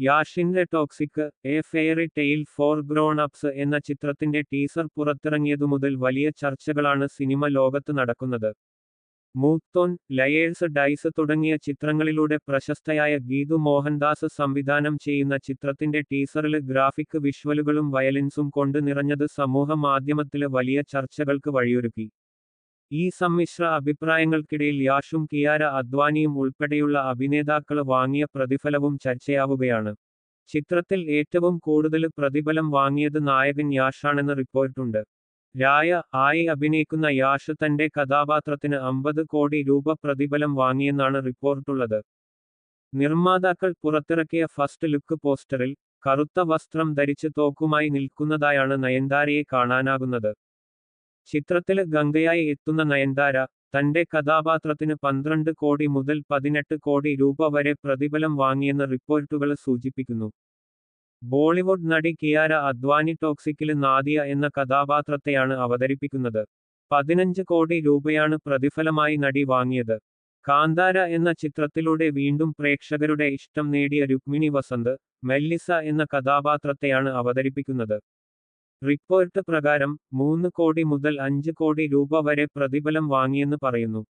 യാഷിന്റെ toxic a fairy tale for grown ups എന്ന ചിത്രത്തിന്റെ teaser പുറത്തിറങ്ങിയതു മുതൽ വലിയ ചർച്ചകളാണ് സിനിമ ലോകത്ത് നടക്കുന്നത്. മൂത്തോൻ ലയേഴ്സ് ഡൈസ് തുടങ്ങിയ ചിത്രങ്ങളിലൂടെ പ്രശസ്തയായ ഗീതു മോഹൻദാസ് സംവിധാനം ചെയ്യുന്ന ചിത്രത്തിന്റെ ടീസറിൽ ഗ്രാഫിക് വിഷ്വലുകളും വയലൻസും കൊണ്ട് നിറഞ്ഞത് സമൂഹ മാധ്യമത്തിലെ വലിയ ചർച്ചകൾക്ക് വഴിയൊരുക്കി. ഈ സമ്മിശ്ര അഭിപ്രായങ്ങൾക്കിടയിൽ യാഷും കിയാര അദ്വാനിയും ഉൾപ്പെടെയുള്ള അഭിനേതാക്കൾ വാങ്ങിയ പ്രതിഫലവും ചർച്ചയാവുകയാണ്. ചിത്രത്തിൽ ഏറ്റവും കൂടുതൽ പ്രതിഫലം വാങ്ങിയത് നായകൻ യാഷാണെന്ന് റിപ്പോർട്ടുണ്ട്. രായ ആയി അഭിനയിക്കുന്ന യാഷ് തന്റെ കഥാപാത്രത്തിന് അമ്പത് കോടി രൂപ പ്രതിഫലം വാങ്ങിയെന്നാണ് റിപ്പോർട്ടുള്ളത്. നിർമ്മാതാക്കൾ പുറത്തിറക്കിയ ഫസ്റ്റ് ലുക്ക് പോസ്റ്ററിൽ കറുത്ത വസ്ത്രം ധരിച്ച് തോക്കുമായി നിൽക്കുന്നതായാണ് നയൻതാരയെ കാണാനാകുന്നത്. ചിത്രത്തിൽ ഗംഗയായി എത്തുന്ന നയൻതാര തന്റെ കഥാപാത്രത്തിന് പന്ത്രണ്ട് കോടി മുതൽ പതിനെട്ട് കോടി രൂപ വരെ പ്രതിഫലം വാങ്ങിയെന്ന് റിപ്പോർട്ടുകൾ സൂചിപ്പിക്കുന്നു. ബോളിവുഡ് നടി കിയാര അദ്വാനി ടോക്സിക്കിൽ നാദിയ എന്ന കഥാപാത്രത്തെയാണ് അവതരിപ്പിക്കുന്നത്. പതിനഞ്ച് കോടി രൂപയാണ് പ്രതിഫലമായി നടി വാങ്ങിയത്. കാന്താര എന്ന ചിത്രത്തിലൂടെ വീണ്ടും പ്രേക്ഷകരുടെ ഇഷ്ടം നേടിയ രുക്മിണി വസന്ത് മെല്ലിസ എന്ന കഥാപാത്രത്തെയാണ് അവതരിപ്പിക്കുന്നത്. റിപ്പോർട്ട് പ്രകാരം മൂന്ന് കോടി മുതൽ അഞ്ച് കോടി രൂപ വരെ പ്രതിഫലം വാങ്ങിയെന്ന് പറയുന്നു.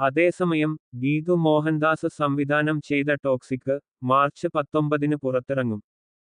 അതേസമയം ഗീതു മോഹൻദാസ് സംവിധാനം ചെയ്ത ടോക്സിക് മാർച്ച് പത്തൊമ്പതിന് പുറത്തിറങ്ങും.